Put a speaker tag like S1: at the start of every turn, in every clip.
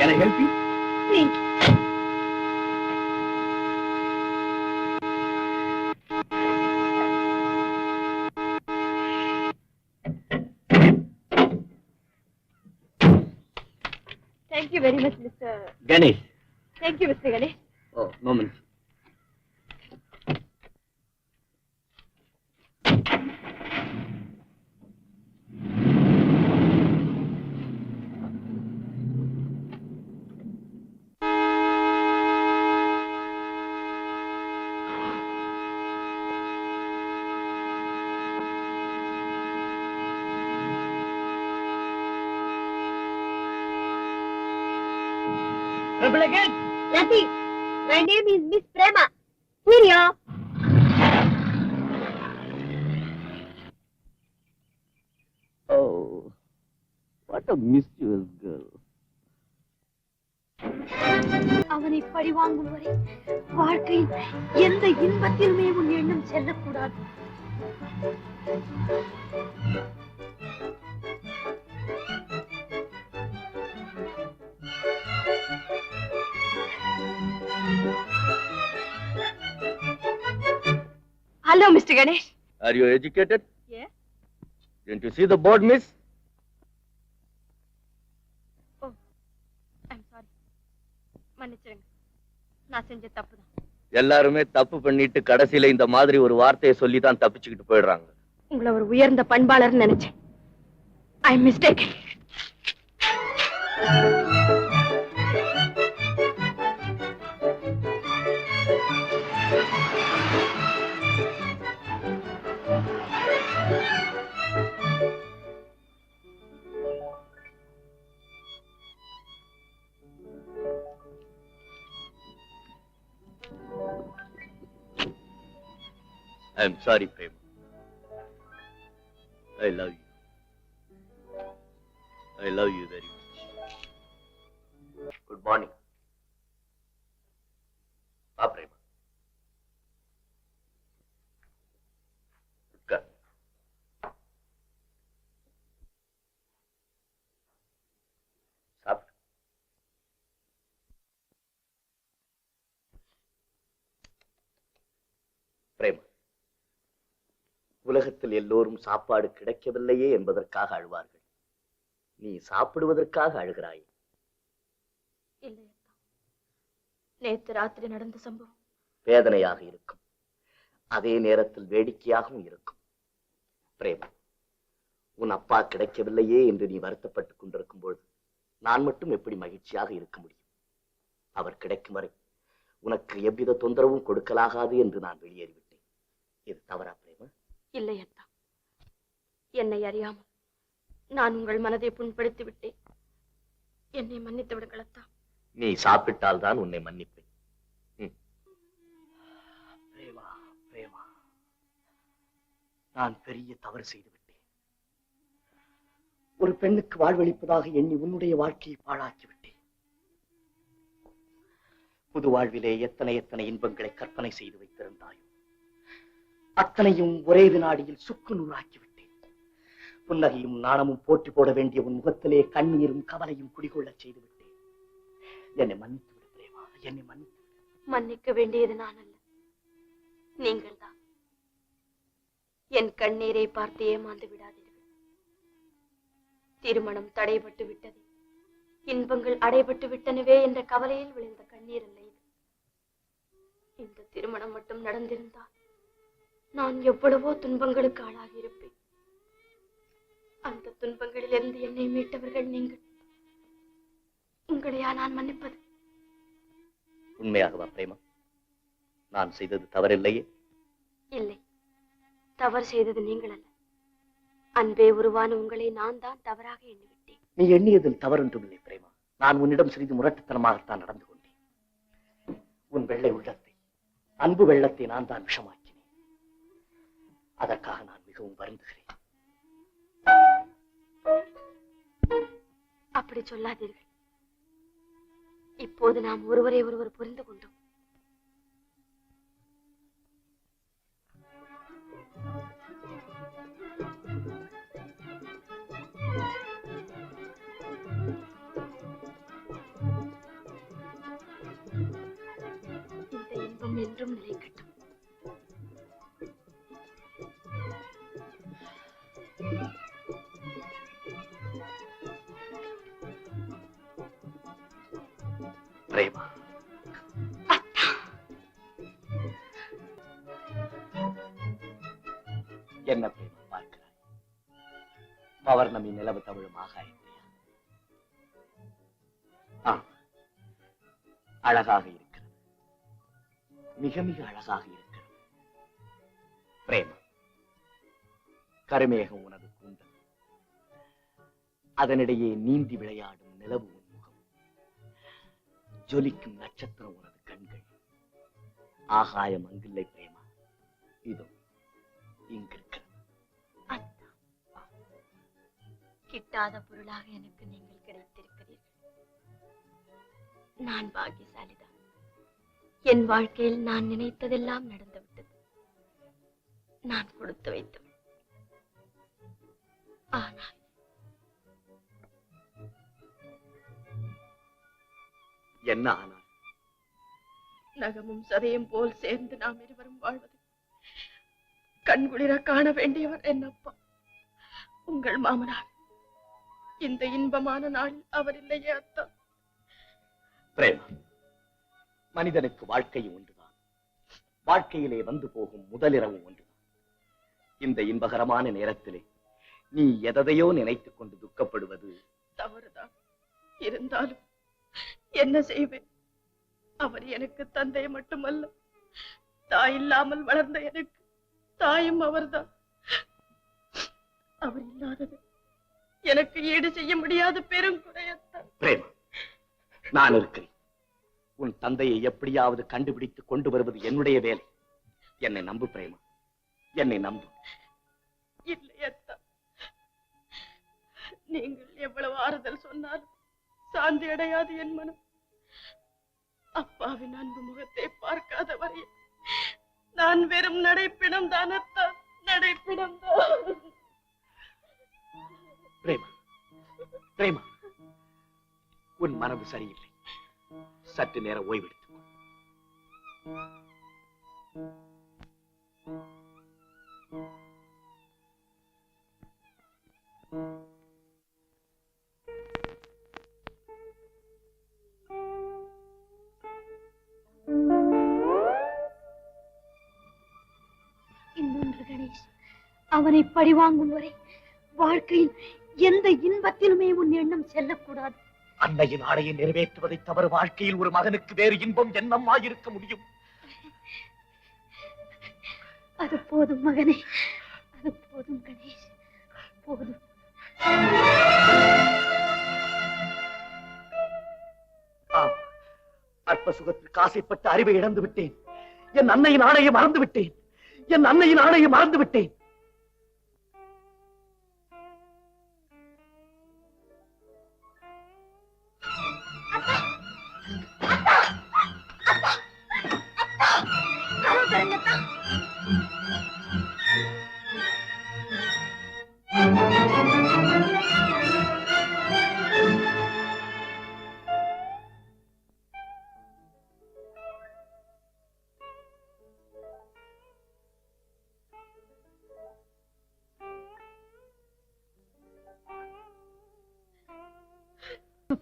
S1: Can I help you?
S2: Thank you. Thank you very much, Mr.
S1: Ganesh.
S2: Thank you, Mr. Ganesh.
S1: Oh, moment. Again.
S2: Nothing. My name is Miss Prema. Cheerio.
S1: Oh, what a mischievous girl.
S2: அவனை பழிவாங்கும் வரை வாழ்க்கையில் எந்த இன்பத்திலுமே உன் எண்ணம் செல்லக்கூடாது hello mister Ganesh
S1: Are you educated?
S2: Yes.
S1: Didn't you see the board, miss?
S2: I'm sorry மன்னிச்சிருங்க. நான் செஞ்ச தப்பு தான்
S1: எல்லாருமே தப்பு பண்ணிட்டு கடைசியில இந்த மாதிரி ஒரு வார்த்தையை சொல்லி தான் தப்பிச்சுக்கிட்டு போயிடுறாங்க.
S2: உங்களை ஒரு உயர்ந்த பண்பாளர்னு நினைச்சேன். I mistake
S1: I am sorry, Prem. I love you. I love you very much. உலகத்தில் எல்லோரும் சாப்பாடு கிடைக்கவில்லையே என்பதற்காக அழுவார்கள். நீ சாப்பிடுவதற்காக அழுகிறாய்.
S2: நேத்து ராத்திரி நடந்த சம்பவம்.
S1: வேதனையாக இருக்கும். அதே நேரத்தில் வேடிக்கையாகவும் இருக்கும். பிரேமா உன் அப்பா கிடைக்கவில்லையே என்று நீ வருத்தப்பட்டுக் கொண்டிருக்கும் பொழுது நான் மட்டும் எப்படி மகிழ்ச்சியாக இருக்க முடியும்? அவர் கிடைக்கும் வரை உனக்கு எவ்வித தொந்தரவும் கொடுக்கலாகாது என்று நான் வெளியேறிவிட்டேன். இது தவறா
S2: இல்லை அத்தா என்னை அறியாமல் நான் உங்கள் மனதை புண்படுத்தி விட்டேன். என்னை மன்னித்து விடுங்கள் அத்தா
S1: நீ சாப்பிட்டால் தான் உன்னை மன்னிப்பேன். ம். பிரேமா பிரேமா. நான் பெரிய தவறு செய்து விட்டேன். ஒரு பெண்ணுக்கு வாழ்வளிப்பதாக எண்ணி உன்னுடைய வாழ்க்கையை பாழாக்கி விட்டேன். புது வாழ்விலே எத்தனை எத்தனை இன்பங்களை கற்பனை செய்து வைத்திருந்தாயோ. அத்தனையும் ஒரே வினாடியில் சுக்கு நூலாக்கி விட்டேன் புன்னகையும் நாணமும் போட்டி போட வேண்டிய உன் முகத்திலே கண்ணீரும் கவலையும் குடிகொள்ளச் செய்து விட்டேன் என்னை மன்னித்து விடு பிரேமா என்னை மன்னித்து
S2: மன்னிக்க வேண்டியது நான் அல்ல நீங்கள் தான் என் கண்ணீரை பார்த்து ஏமாந்து விடாதீர்கள். திருமணம் தடைபட்டு விட்டது. இன்பங்கள் அடைபட்டு விட்டனவே என்ற கவலையில் விழுந்த கண்ணீர் அல்ல இது. இந்த திருமணம் மட்டும் நடந்திருந்தால் நான் எவ்வளவோ துன்பங்களுக்கு ஆளாகி இருப்பேன் அந்த துன்பங்களிலிருந்து என்னை மீட்டவர்கள் நீங்கள். உங்களையா நான் மன்னிப்பது?
S1: உண்மையாகவா பிரேமா? நான் செய்தது தவறில்லையே?
S2: இல்லை. தவறு செய்தது நீங்கள் அல்ல. அன்பே உருவான உங்களை நான் தான் தவறாக எண்ணிவிட்டேன்.
S1: நீ எண்ணியதில் தவறொன்றும் இல்லை பிரேமா. நான் உன்னிடம் சிறிது முரட்டுத்தனமாகத்தான் நடந்து கொண்டேன். உன் வெள்ளை உள்ளத்தை அன்பு வெள்ளத்தை நான் தான் விஷமாக்கினேன் அதற்காக நான் மிகவும் வருந்துகிறேன்.
S2: அப்படி சொல்லாதீர்கள். இப்போது நாம் ஒருவரை ஒருவர் புரிந்து கொண்டோம்.
S1: பிரேமா. என்ன பிரேமா பார்க்கிறாய்? பௌர்ணமி நிலவு தமிழும் ஆகாயத்தையா ஆ அழகாக இருக்கிறது. மிக மிக அழகாக இருக்கிறது. பிரேமா கருமேகம் உனது கூந்தல். அதனிடையே நீந்தி விளையாடும் நிலவு ஜொலிக்கும் நட்சத்திரம் உனது கண்கள். ஆகாயம் அங்கில்லை பிரேமா. இதோ இங்கிருக்கிறது.
S2: கிட்டாத பொருளாக எனக்கு நீங்கள் கிடைத்திருக்கிறீர்கள். நான் பாக்கியசாலிதான் என் வாழ்க்கையில் நான் நினைத்ததெல்லாம் நடந்துவிட்டது. நான் கொடுத்து வைத்தவள் ஆனால்
S1: என்ன ஆனால்
S2: நகமும் சதையும் போல் சேர்ந்து நாம் இருவரும் வாழ்வது கண்குளிர காண வேண்டியவர் என்னப்பா உங்கள் மாமனார். இந்த இன்பமான நாளில் அவர் இல்லையே அத்தா.
S1: பிரேமா மனிதனுக்கு வாழ்க்கை ஒன்றுதான். வாழ்க்கையிலே வந்து போகும் முதலிரவு ஒன்றுதான். இந்த இன்பகரமான நேரத்திலே நீ எதையோ நினைத்துக் கொண்டு துக்கப்படுவது
S2: தவறுதான். இருந்தாலும் என்ன செய்வேன்? அவர் எனக்கு தந்தை மட்டுமல்ல. தாய் இல்லாமல் வளர்ந்த எனக்கு தாயும் அவர்தான். அவர் இல்லாதது எனக்கு ஈடு செய்ய முடியாத பெரும் குறையத்தான்.
S1: பிரேமா நான் இருக்கிறேன். உன் தந்தையை எப்படியாவது கண்டுபிடித்து கொண்டு வருவது என்னுடைய வேலை. என்னை நம்பு பிரேமா. என்னை நம்பு.
S2: இல்லை நீங்கள் எவ்வளவு ஆறுதல் சொன்னாலும் சாந்தி அடையாது என் மனம். அப்பாவின் அன்பு முகத்தை பார்க்காத வரை நான் வெறும் நடைப்பிடம் தானத்தான் அத்தா நடைப்பிடம் தான்.
S1: பிரேமா பிரேமா உன் மனது சரியில்லை. சற்று நேரம் ஓய்வெடுத்துக்
S2: அவனை பழிவாங்கும் வரை வாழ்க்கையில் எந்த இன்பத்திலுமே உன் எண்ணம் செல்லக்கூடாது.
S1: அன்னையின் ஆணையை நிறைவேற்றுவதை தவிர வாழ்க்கையில் ஒரு மகனுக்கு வேறு இன்பம் என்னம்மாயிருக்க முடியும்.
S2: அது போதும் மகனே அது போதும் கணேஷ் போதும்.
S1: அற்ப சுகத்திற்கு ஆசைப்பட்டு அறிவை இழந்து விட்டேன் என் அன்னையின் ஆணையை மறந்து விட்டேன் என் அன்னையின் ஆணையை மறந்து விட்டேன்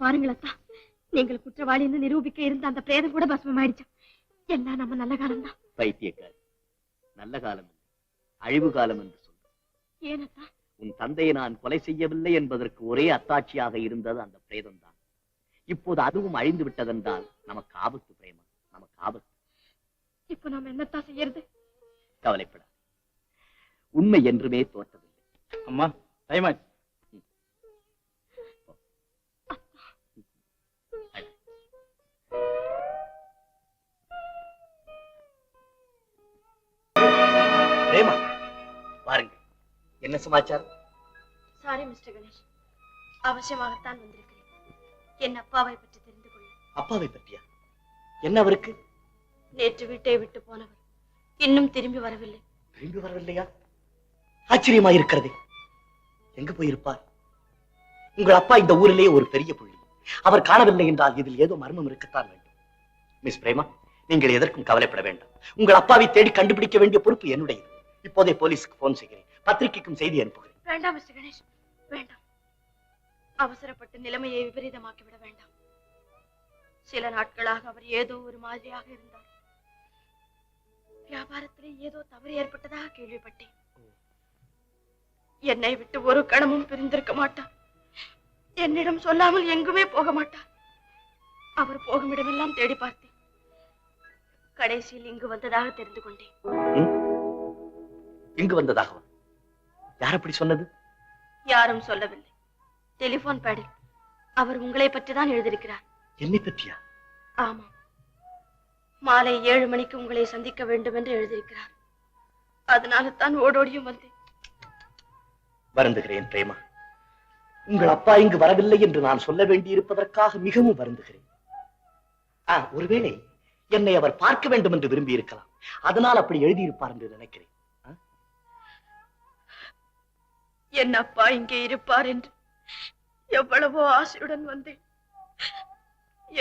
S2: பாருங்கள் அத்தா. நீங்கள் குற்றவாளின்னு நிரூபிக்க இருந்த அந்த பிரேதம் கூட பஸ்மம் ஆயிடுச்சு எல்லாம் நம்ம நல்ல காலம் தான்
S1: பைத்தியக்காரி. நல்ல காலம் அழிவு காலம் என்று சொல்லும்
S2: ஏனத்தா
S1: உன் தந்தையை நான் கொலை செய்யவில்லை என்பதற்கு ஒரே அத்தாட்சியாக இருந்தது அந்த பிரேதம் தான் இப்போது அதுவும் அழிந்து விட்டதென்றால் நமக்கு ஆபத்து பிரேமா நமக்கு ஆபத்து.
S2: இப்ப நாம என்னத்தா செய்யறது?
S1: கவலைப்படாது. உண்மை என்றுமே தோற்றதில்லை.
S3: அம்மா டைம் ஆச்சு
S1: பாருங்க. என்ன சமாச்சாரம்?
S2: சாரி மிஸ்டர் கணேஷ் அவசியமாகத்தான் வந்திருக்கிறேன். என் அப்பாவை பற்றி தெரிந்து கொள்ள
S1: அப்பாவை பற்றியா? என்ன அவருக்கு?
S2: நேற்று வீட்டை விட்டு போனவர். இன்னும் திரும்பி வரவில்லை.
S1: திரும்பி வரவில்லையா? ஆச்சரியமா இருக்கிறதே. எங்க போயிருப்பார்? உங்கள் அப்பா இந்த ஊரிலேயே ஒரு பெரிய புள்ளி. அவர் காணவில்லை என்றால் இதில் ஏதோ மர்மம் இருக்கத்தான் வேண்டும். மிஸ் பிரேமா நீங்கள் எதற்கும் கவலைப்பட வேண்டாம். உங்கள் அப்பாவை தேடி கண்டுபிடிக்க வேண்டிய பொறுப்பு என்னுடையது. இப்போதே போலீஸ்க்கு போன் செய்கிறேன். பத்திரிகைக்கும் செய்தி அனுப்புகிறேன்.
S2: வேண்டாம் மிஸ்டர் கணேஷ். வேண்டாம். அவசரப்பட்டு நிலைமையை விபரீதமாக்கி விட வேண்டாம். சில நாட்களாக அவர் ஏதோ ஒரு மாதிரியாக இருந்தார். வியாபாரத்திலே ஏதோ தவறு ஏற்பட்டதாக கேள்விப்பட்டேன். என்னை விட்டு ஒரு கணமும் பிரிந்திருக்க மாட்டார். என்னிடம் சொல்லாமல் எங்குமே போக மாட்டார். அவர் போகும் இடமெல்லாம் தேடி பார்த்தேன். கடைசியில் இங்கு வந்ததாக தெரிந்து கொண்டேன்.
S1: இங்கு வந்ததாகவா யார் அப்படி சொன்னது?
S2: யாரும் சொல்லவில்லை. டெலிபோன் பேடில். அவர் உங்களை பற்றி தான் எழுதியிருக்கிறார்.
S1: என்னை பற்றியா?
S2: ஆமாம். மாலை ஏழு மணிக்கு உங்களை சந்திக்க வேண்டும் என்று எழுதியிருக்கிறார். அதனால தான் ஓடோடியும் வந்தேன்.
S1: வருந்துகிறேன் பிரேமா. உங்கள் அப்பா இங்கு வரவில்லை என்று நான் சொல்ல வேண்டியிருப்பதற்காக மிகவும் வருந்துகிறேன். ஒருவேளை என்னை அவர் பார்க்க வேண்டும் என்று விரும்பி இருக்கலாம் அதனால் அப்படி எழுதியிருப்பார் என்று நினைக்கிறேன்.
S2: என் அப்பா இங்கே இருப்பார் என்று எவ்வளவோ ஆசையுடன் வந்தேன்.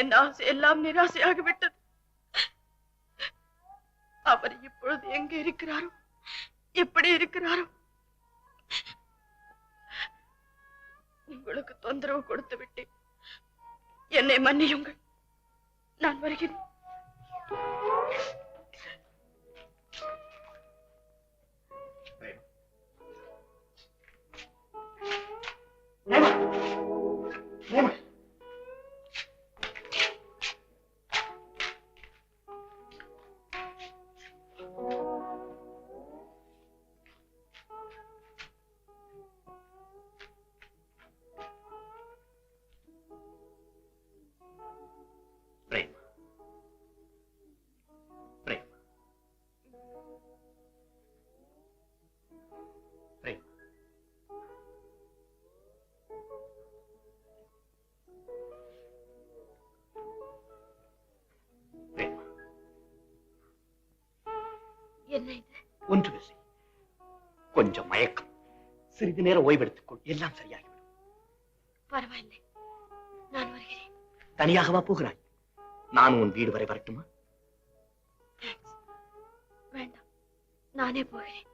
S2: என் ஆசை எல்லாம் நிராசையாகிவிட்டது. அவர் இப்பொழுது எங்கே இருக்கிறாரோ எப்படி இருக்கிறாரோ? உங்களுக்கு தொந்தரவு கொடுத்து விட்டேன். என்னை மன்னியுங்கள். நான் வருகிறேன்.
S1: பிரேமா
S2: என்ன இது?
S1: ஒன்றுமில்லை கொஞ்சம் மயக்கம். சிறிது நேரம் ஓய்வெடுத்துக் கொள் எல்லாம் சரியாகிவிடும்.
S2: பரவாயில்லை. நான் வருகிறேன்.
S1: தனியாகவா போகிறாய். நான் உன் வீடு வரை வரட்டுமா?
S2: வேண்டாம். நானே போகிறேன்.